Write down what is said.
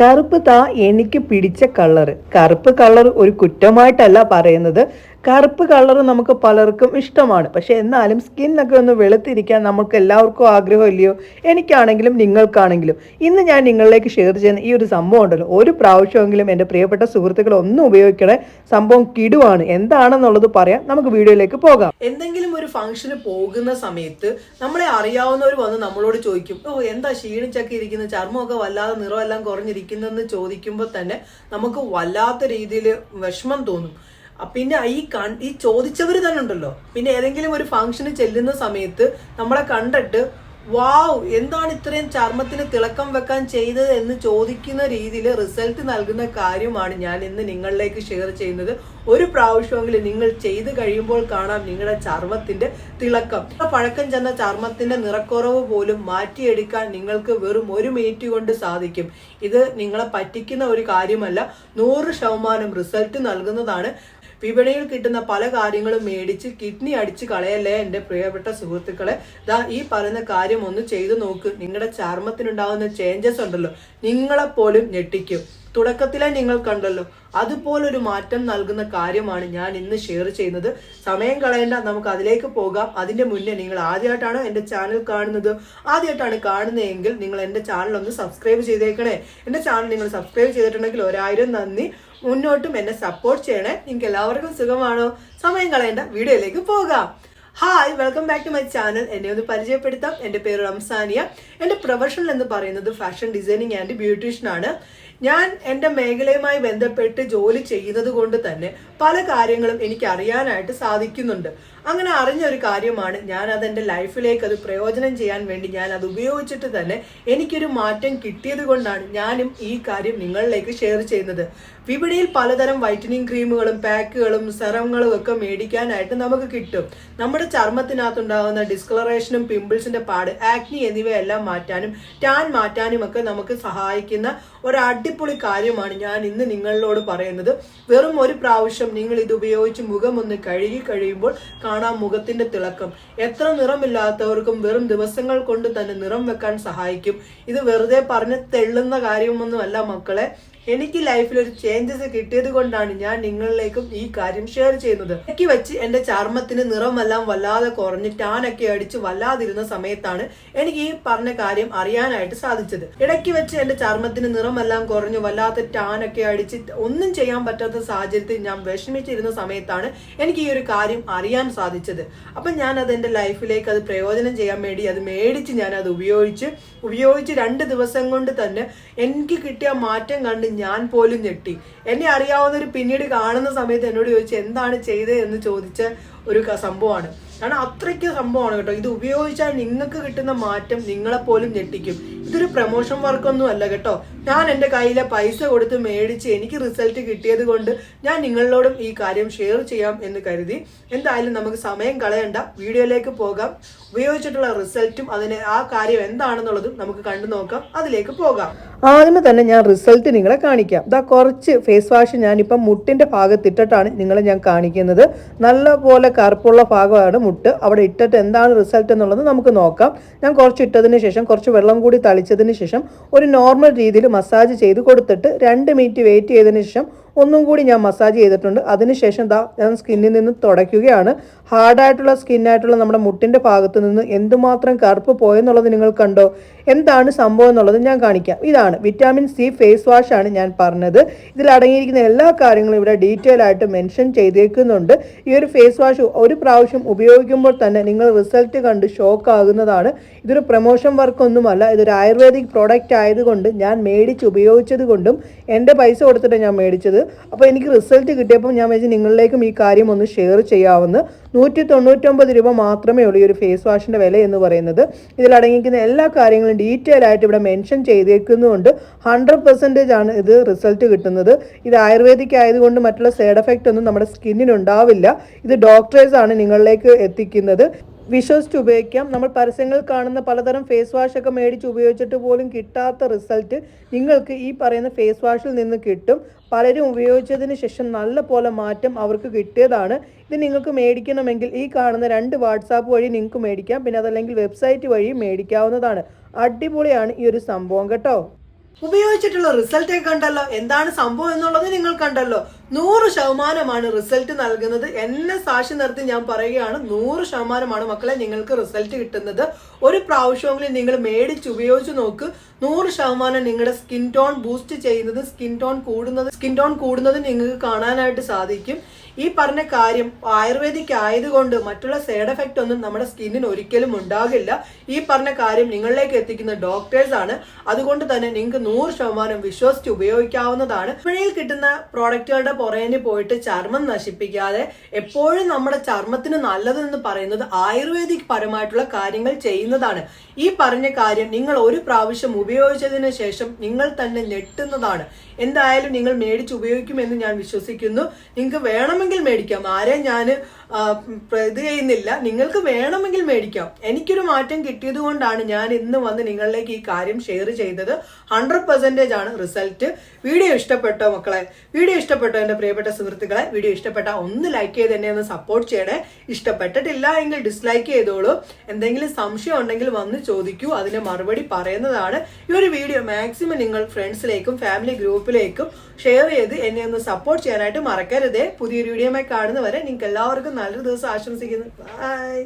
കറുപ്പ് താ എനിക്ക് പിടിച്ച കളർ കറുപ്പ് കളർ ഒരു കുറ്റമായിട്ടല്ല പറയുന്നത്. കറുപ്പ് കളർ നമുക്ക് പലർക്കും ഇഷ്ടമാണ്. പക്ഷെ എന്നാലും സ്കിന്നൊക്കെ ഒന്ന് വെളുത്തിരിക്കാൻ നമുക്ക് എല്ലാവർക്കും ആഗ്രഹമില്ലയോ? എനിക്കാണെങ്കിലും നിങ്ങൾക്കാണെങ്കിലും. ഇന്ന് ഞാൻ നിങ്ങളിലേക്ക് ഷെയർ ചെയ്യുന്ന ഈ ഒരു സംഭവം ഉണ്ടല്ലോ. ഒരു പ്രാവശ്യമെങ്കിലും എന്റെ പ്രിയപ്പെട്ട സുഹൃത്തുക്കൾ ഒന്നും ഉപയോഗിക്കണേ. സംഭവം കിടുവാണ്. എന്താണെന്നുള്ളത് പറയാം. നമുക്ക് വീഡിയോയിലേക്ക് പോകാം. എന്തെങ്കിലും ഒരു ഫംഗ്ഷന് പോകുന്ന സമയത്ത് നമ്മളെ അറിയാവുന്നവർ വന്ന് നമ്മളോട് ചോദിക്കും ഓ എന്താ ക്ഷീണിച്ചൊക്കെ ഇരിക്കുന്ന? ചർമ്മമൊക്കെ വല്ലാതെ നിറമെല്ലാം കുറഞ്ഞിരിക്കുന്നതെന്ന് ചോദിക്കുമ്പോൾ തന്നെ നമുക്ക് വല്ലാത്ത രീതിയിൽ വിഷമം തോന്നും. പിന്നെ ഈ കൺ ഈ ചോദിച്ചവർ തന്നെ ഉണ്ടല്ലോ. പിന്നെ ഏതെങ്കിലും ഒരു ഫംഗ്ഷന് ചെല്ലുന്ന സമയത്ത് നമ്മളെ കണ്ടിട്ട് വാവ് എന്താണ് ഇത്രയും ചർമ്മത്തിന് തിളക്കം വെക്കാൻ ചെയ്തത്? എന്ന് ചോദിക്കുന്ന രീതിയിൽ റിസൾട്ട് നൽകുന്ന കാര്യമാണ് ഞാൻ ഇന്ന് നിങ്ങളിലേക്ക് ഷെയർ ചെയ്യുന്നത്. ഒരു പ്രാവശ്യമെങ്കിലും നിങ്ങൾ ചെയ്ത് കഴിയുമ്പോൾ കാണാം നിങ്ങളുടെ ചർമ്മത്തിന്റെ തിളക്കം. പഴക്കം ചെന്ന ചർമ്മത്തിന്റെ നിറക്കുറവ് പോലും മാറ്റിയെടുക്കാൻ നിങ്ങൾക്ക് വെറും ഒരു മിനിറ്റ് കൊണ്ട് സാധിക്കും. ഇത് നിങ്ങളെ പറ്റിക്കുന്ന ഒരു കാര്യമല്ല. നൂറ് ശതമാനം റിസൾട്ട് നൽകുന്നതാണ് വിപണിയിൽ കിട്ടുന്ന പല കാര്യങ്ങളും മേടിച്ച് കിഡ്നി അടിച്ച് കളയല്ലേ എന്റെ പ്രിയപ്പെട്ട സുഹൃത്തുക്കളെ? ദാ ഈ പറയുന്ന കാര്യം ഒന്ന് ചെയ്തു നോക്ക്. നിങ്ങളുടെ ചർമ്മത്തിനുണ്ടാകുന്ന ചേഞ്ചസ് ഉണ്ടല്ലോ. നിങ്ങളെപ്പോലും ഞെട്ടിക്കും. തുടക്കത്തിലെ നിങ്ങൾ കണ്ടല്ലോ. അതുപോലൊരു മാറ്റം നൽകുന്ന കാര്യമാണ് ഞാൻ ഇന്ന് ഷെയർ ചെയ്യുന്നത്. സമയം കളയേണ്ട നമുക്ക് അതിലേക്ക് പോകാം. അതിന്റെ മുന്നേ നിങ്ങൾ ആദ്യമായിട്ടാണോ എന്റെ ചാനൽ കാണുന്നത്. ആദ്യമായിട്ടാണ് കാണുന്നതെങ്കിൽ നിങ്ങൾ എന്റെ ചാനൽ ഒന്ന് സബ്സ്ക്രൈബ് ചെയ്തേക്കണേ. എന്റെ ചാനൽ നിങ്ങൾ സബ്സ്ക്രൈബ് ചെയ്തിട്ടുണ്ടെങ്കിൽ ഒരായിരം നന്ദി. മുന്നോട്ടും എന്നെ സപ്പോർട്ട് ചെയ്യണേ. നിങ്ങൾക്ക് എല്ലാവർക്കും സുഖമാണോ? സമയം കളയേണ്ട വീഡിയോയിലേക്ക് പോകാം. Hi welcome back to my channel എന്നെ ഒന്ന് പരിചയപ്പെടുത്താം. എന്റെ പേര് റംസാനിയ. എന്റെ പ്രൊഫഷണൽ എന്ന് പറയുന്നത് ഫാഷൻ ഡിസൈനിങ് ആൻഡ് ബ്യൂട്ടീഷ്യൻ ആണ്. ഞാൻ എന്റെ മേഖലയുമായി ബന്ധപ്പെട്ട് ജോലി ചെയ്യുന്നത് കൊണ്ട് തന്നെ പല കാര്യങ്ങളും എനിക്ക് അറിയാനായിട്ട് സാധിക്കുന്നുണ്ട്. അങ്ങനെ അറിഞ്ഞ ഒരു കാര്യമാണ് ഞാൻ അത് എന്റെ ലൈഫിലേക്ക് അത് പ്രയോജനം ചെയ്യാൻ വേണ്ടി ഞാൻ അത് ഉപയോഗിച്ചിട്ട് തന്നെ എനിക്കൊരു മാറ്റം കിട്ടിയത് കൊണ്ടാണ് ഞാനും ഈ കാര്യം നിങ്ങളിലേക്ക് ഷെയർ ചെയ്യുന്നത്. വിപണിയിൽ പലതരം വൈറ്റനിങ് ക്രീമുകളും പാക്കുകളും സെറങ്ങളും ഒക്കെ മേടിക്കാനായിട്ട് നമുക്ക് കിട്ടും. നമ്മുടെ ചർമ്മത്തിനകത്തുണ്ടാകുന്ന ഡിസ്കളറേഷനും പിമ്പിൾസിന്റെ പാട് ആക്നി എന്നിവയെല്ലാം മാറ്റാനും ടാൻ മാറ്റാനും ഒക്കെ നമുക്ക് സഹായിക്കുന്ന ഒരു അടിപൊളി കാര്യമാണ് ഞാൻ ഇന്ന് നിങ്ങളോട് പറയുന്നത്. വെറും ഒരു പ്രാവശ്യം നിങ്ങൾ ഇത് ഉപയോഗിച്ച് മുഖം ഒന്ന് കഴുകി കഴിയുമ്പോൾ കാണാം മുഖത്തിന്റെ തിളക്കം. എത്ര നിറമില്ലാത്തവർക്കും വെറും ദിവസങ്ങൾ കൊണ്ട് തന്നെ നിറം വെക്കാൻ സഹായിക്കും. ഇത് വെറുതെ പറഞ്ഞ് തെള്ളുന്ന കാര്യമൊന്നുമല്ല മക്കളെ. എനിക്ക് ലൈഫിൽ ഒരു ചേഞ്ചസ് കിട്ടിയത് കൊണ്ടാണ് ഞാൻ നിങ്ങളിലേക്കും ഈ കാര്യം ഷെയർ ചെയ്യുന്നത്. എനിക്ക് വെച്ച് എന്റെ ചർമ്മത്തിന് നിറമെല്ലാം വല്ലാതെ കുറഞ്ഞ് ടാനൊക്കെ അടിച്ച് വല്ലാതിരുന്ന സമയത്താണ് എനിക്ക് ഈ പറഞ്ഞ കാര്യം അറിയാനായിട്ട് സാധിച്ചത്. ഇടയ്ക്ക് വെച്ച് എന്റെ ചർമ്മത്തിന് നിറമെല്ലാം കുറഞ്ഞ് വല്ലാത്ത ടാനൊക്കെ അടിച്ച് ഒന്നും ചെയ്യാൻ പറ്റാത്ത സാഹചര്യത്തിൽ ഞാൻ വിഷമിച്ചിരുന്ന സമയത്താണ് എനിക്ക് ഈ ഒരു കാര്യം അറിയാൻ സാധിച്ചത്. അപ്പം ഞാൻ അത് എന്റെ ലൈഫിലേക്ക് അത് പ്രയോജനം ചെയ്യാൻ വേണ്ടി അത് മേടിച്ച് ഞാൻ അത് ഉപയോഗിച്ച് ഉപയോഗിച്ച് രണ്ട് ദിവസം കൊണ്ട് തന്നെ എനിക്ക് കിട്ടിയ മാറ്റം കണ്ട് ഞാൻ പോലും ഞെട്ടി. എന്നെ അറിയാവുന്നവർ പിന്നീട് കാണുന്ന സമയത്ത് എന്നോട് ചോദിച്ചു എന്താണ് ചെയ്തത് എന്ന് ചോദിച്ച ഒരു സംഭവമാണ്. കാരണം അത്രയ്ക്ക് സംഭവമാണ് കേട്ടോ. ഇത് ഉപയോഗിച്ചാൽ നിങ്ങൾക്ക് കിട്ടുന്ന മാറ്റം നിങ്ങളെപ്പോലും ഞെട്ടിക്കും. ഇതൊരു പ്രൊമോഷൻ വർക്കൊന്നും അല്ല കേട്ടോ. ഞാൻ എന്റെ കയ്യിലെ പൈസ കൊടുത്ത് മേടിച്ച് എനിക്ക് റിസൾട്ട് കിട്ടിയത് കൊണ്ട് ഞാൻ നിങ്ങളോടും ഈ കാര്യം ഷെയർ ചെയ്യാം എന്ന് കരുതി. എന്തായാലും നമുക്ക് സമയം കളയണ്ട. വീഡിയോയിലേക്ക് പോകാം. ഉപയോഗിച്ചിട്ടുള്ള റിസൾട്ടും അതിന് ആ കാര്യം എന്താണെന്നുള്ളതും നമുക്ക് കണ്ടു നോക്കാം. അതിലേക്ക് പോകാം. ആദ്യമേ തന്നെ ഞാൻ റിസൾട്ട് നിങ്ങളെ കാണിക്കാം. ഇതാ കുറച്ച് ഫേസ് വാഷ് ഞാനിപ്പം മുട്ടിന്റെ ഭാഗത്തിട്ടിട്ടാണ് നിങ്ങളെ ഞാൻ കാണിക്കുന്നത്. നല്ല പോലെ കറുപ്പുള്ള ഭാഗമാണ് മുട്ട്. അവിടെ ഇട്ടിട്ട് എന്താണ് റിസൾട്ട് എന്നുള്ളത് നമുക്ക് നോക്കാം. ഞാൻ കുറച്ച് ഇട്ടതിന് ശേഷം കുറച്ച് വെള്ളം കൂടി തളിച്ചതിന് ശേഷം ഒരു നോർമൽ രീതിയിൽ മസാജ് ചെയ്ത് കൊടുത്തിട്ട് രണ്ട് മിനിറ്റ് വെയിറ്റ് ചെയ്തതിന് ശേഷം ഒന്നും കൂടി ഞാൻ മസാജ് ചെയ്തിട്ടുണ്ട്. അതിനുശേഷം ദാ ഞാൻ സ്കിന്നിൽ നിന്ന് തുടയ്ക്കുകയാണ്. ഹാർഡായിട്ടുള്ള സ്കിന്നായിട്ടുള്ള നമ്മുടെ മുട്ടിന്റെ ഭാഗത്ത് നിന്ന് എന്തുമാത്രം കറുപ്പ് പോയെന്നുള്ളത് നിങ്ങൾ കണ്ടോ? എന്താണ് സംഭവം എന്നുള്ളത് ഞാൻ കാണിക്കാം. ഇതാണ് വിറ്റാമിൻ സി ഫേസ് വാഷ് ആണ് ഞാൻ പറഞ്ഞത്. ഇതിൽ അടങ്ങിയിരിക്കുന്ന എല്ലാ കാര്യങ്ങളും ഇവിടെ ഡീറ്റെയിൽ ആയിട്ട് മെൻഷൻ ചെയ്തേക്കുന്നുണ്ട്. ഈ ഒരു ഫേസ് വാഷ് ഒരു പ്രാവശ്യം ഉപയോഗിക്കുമ്പോൾ തന്നെ നിങ്ങൾ റിസൾട്ട് കണ്ട് ഷോക്ക് ആകുന്നതാണ്. ഇതൊരു പ്രൊമോഷൻ വർക്കൊന്നുമല്ല ഇതൊരു ആയുർവേദിക് പ്രോഡക്റ്റ് ആയതുകൊണ്ട് ഞാൻ മേടിച്ച് ഉപയോഗിച്ചത് കൊണ്ടും എന്റെ പൈസ കൊടുത്തിട്ട് ഞാൻ മേടിച്ചത്. അപ്പോൾ എനിക്ക് റിസൾട്ട് കിട്ടിയപ്പോൾ ഞാൻ വെച്ച് നിങ്ങളിലേക്കും ഈ കാര്യം ഒന്ന് ഷെയർ ചെയ്യാവുന്ന. നൂറ്റി തൊണ്ണൂറ്റൊമ്പത് രൂപ മാത്രമേ ഉള്ളൂ ഈ ഒരു ഫേസ് വാഷിന്റെ വില എന്ന് പറയുന്നത്. ഇതിൽ അടങ്ങിയിരിക്കുന്ന എല്ലാ കാര്യങ്ങളും ഡീറ്റെയിൽ ആയിട്ട് ഇവിടെ മെൻഷൻ ചെയ്തേക്കുന്നതുകൊണ്ട് ഹൺഡ്രഡ് പെർസെന്റേജ് ആണ് ഇത് റിസൾട്ട് കിട്ടുന്നത്. ഇത് ആയുർവേദിക് ആയതുകൊണ്ട് മറ്റുള്ള സൈഡ് എഫക്റ്റ് ഒന്നും നമ്മുടെ സ്കിന്നിനുണ്ടാവില്ല ഇത് ഡോക്ടേഴ്സാണ് നിങ്ങളിലേക്ക് എത്തിക്കുന്നത്. വിശ്വസിച്ച് ഉപയോഗിക്കാം. നമ്മൾ പരസ്യങ്ങൾ കാണുന്ന പലതരം ഫേസ് വാഷ് ഒക്കെ മേടിച്ച് ഉപയോഗിച്ചിട്ട് പോലും കിട്ടാത്ത റിസൾട്ട് നിങ്ങൾക്ക് ഈ പറയുന്ന ഫേസ് വാഷിൽ നിന്ന് കിട്ടും. പലരും ഉപയോഗിച്ചതിന് ശേഷം നല്ല പോലെ മാറ്റം അവർക്ക് കിട്ടിയതാണ്. ഇത് നിങ്ങൾക്ക് മേടിക്കണമെങ്കിൽ ഈ കാണുന്ന രണ്ട് വാട്സാപ്പ് വഴി നിങ്ങൾക്ക് മേടിക്കാം. പിന്നെ അതല്ലെങ്കിൽ വെബ്സൈറ്റ് വഴി മേടിക്കാവുന്നതാണ്. അടിപൊളിയാണ് ഈ ഒരു സംഭവം കേട്ടോ. ഉപയോഗിച്ചിട്ടുള്ള റിസൾട്ട് കണ്ടല്ലോ. എന്താണ് സംഭവം എന്നുള്ളത് നിങ്ങൾ കണ്ടല്ലോ. നൂറ് ശതമാനമാണ് റിസൾട്ട് നൽകുന്നത്. എന്നെ സാക്ഷി നിർത്തി ഞാൻ പറയുകയാണ് നൂറ് ശതമാനമാണ് മക്കളെ നിങ്ങൾക്ക് റിസൾട്ട് കിട്ടുന്നത്. ഒരു പ്രാവശ്യമെങ്കിലും നിങ്ങൾ മേടിച്ച് ഉപയോഗിച്ച് നോക്ക്. നൂറ് ശതമാനം നിങ്ങളുടെ സ്കിൻ ടോൺ ബൂസ്റ്റ് ചെയ്യുന്നത് സ്കിൻ ടോൺ കൂടുന്നത് സ്കിൻ ടോൺ കൂടുന്നത് നിങ്ങൾക്ക് കാണാനായിട്ട് സാധിക്കും. ഈ പറഞ്ഞ കാര്യം ആയുർവേദിക് ആയതുകൊണ്ട് മറ്റുള്ള സൈഡ് എഫക്റ്റ് ഒന്നും നമ്മുടെ സ്കിന്നിന് ഒരിക്കലും ഉണ്ടാകില്ല. ഈ പറഞ്ഞ കാര്യം നിങ്ങളിലേക്ക് എത്തിക്കുന്ന ഡോക്ടേഴ്സ് ആണ്. അതുകൊണ്ട് തന്നെ നിങ്ങൾക്ക് നൂറ് ശതമാനം വിശ്വസിച്ച് ഉപയോഗിക്കാവുന്നതാണ്. പുഴയിൽ കിട്ടുന്ന പ്രോഡക്റ്റുകളുടെ പുറകിന് പോയിട്ട് ചർമ്മം നശിപ്പിക്കാതെ എപ്പോഴും നമ്മുടെ ചർമ്മത്തിന് നല്ലതെന്ന് പറയുന്നത് ആയുർവേദിക് പരമായിട്ടുള്ള കാര്യങ്ങൾ ചെയ്യുന്നതാണ്. ഈ പറഞ്ഞ കാര്യം നിങ്ങൾ ഒരു പ്രാവശ്യം ഉപയോഗിച്ചതിന് ശേഷം നിങ്ങൾ തന്നെ ഞെട്ടുന്നതാണ്. എന്തായാലും നിങ്ങൾ മേടിച്ച് ഉപയോഗിക്കുമെന്ന് ഞാൻ വിശ്വസിക്കുന്നു. നിങ്ങൾക്ക് വേണമെങ്കിൽ മേടിക്കാം. ആരെയും ഞാൻ ഇത് ചെയ്യുന്നില്ല. നിങ്ങൾക്ക് വേണമെങ്കിൽ മേടിക്കാം. എനിക്കൊരു മാറ്റം കിട്ടിയത് കൊണ്ടാണ് ഞാൻ ഇന്ന് വന്ന് നിങ്ങളിലേക്ക് ഈ കാര്യം ഷെയർ ചെയ്തത്. ഹൺഡ്രഡ് പെർസെന്റേജ് ആണ് റിസൾട്ട് വീഡിയോ ഇഷ്ടപ്പെട്ടോ മക്കളെ? വീഡിയോ ഇഷ്ടപ്പെട്ടോ എന്റെ പ്രിയപ്പെട്ട സുഹൃത്തുക്കളെ? വീഡിയോ ഇഷ്ടപ്പെട്ട ഒന്ന് ലൈക്ക് ചെയ്ത് എന്നെ ഒന്ന് സപ്പോർട്ട് ചെയ്യണേ. ഇഷ്ടപ്പെട്ടിട്ടില്ല എങ്കിൽ ഡിസ്ലൈക്ക് ചെയ്തോളൂ. എന്തെങ്കിലും സംശയം ഉണ്ടെങ്കിൽ വന്ന് ചോദിക്കൂ. അതിന് മറുപടി പറയുന്നതാണ്. ഈ ഒരു വീഡിയോ മാക്സിമം നിങ്ങൾ ഫ്രണ്ട്സിലേക്കും ഫാമിലി ഗ്രൂപ്പിലേക്കും ഷെയർ ചെയ്ത് എന്നെ ഒന്ന് സപ്പോർട്ട് ചെയ്യാനായിട്ട് മറക്കരുതേ. പുതിയൊരു വീഡിയോമായി കാണുന്നവരെ നിങ്ങൾക്ക് എല്ലാവർക്കും നല്ലൊരു ദിവസം ആശംസിക്കുന്നു. ബൈ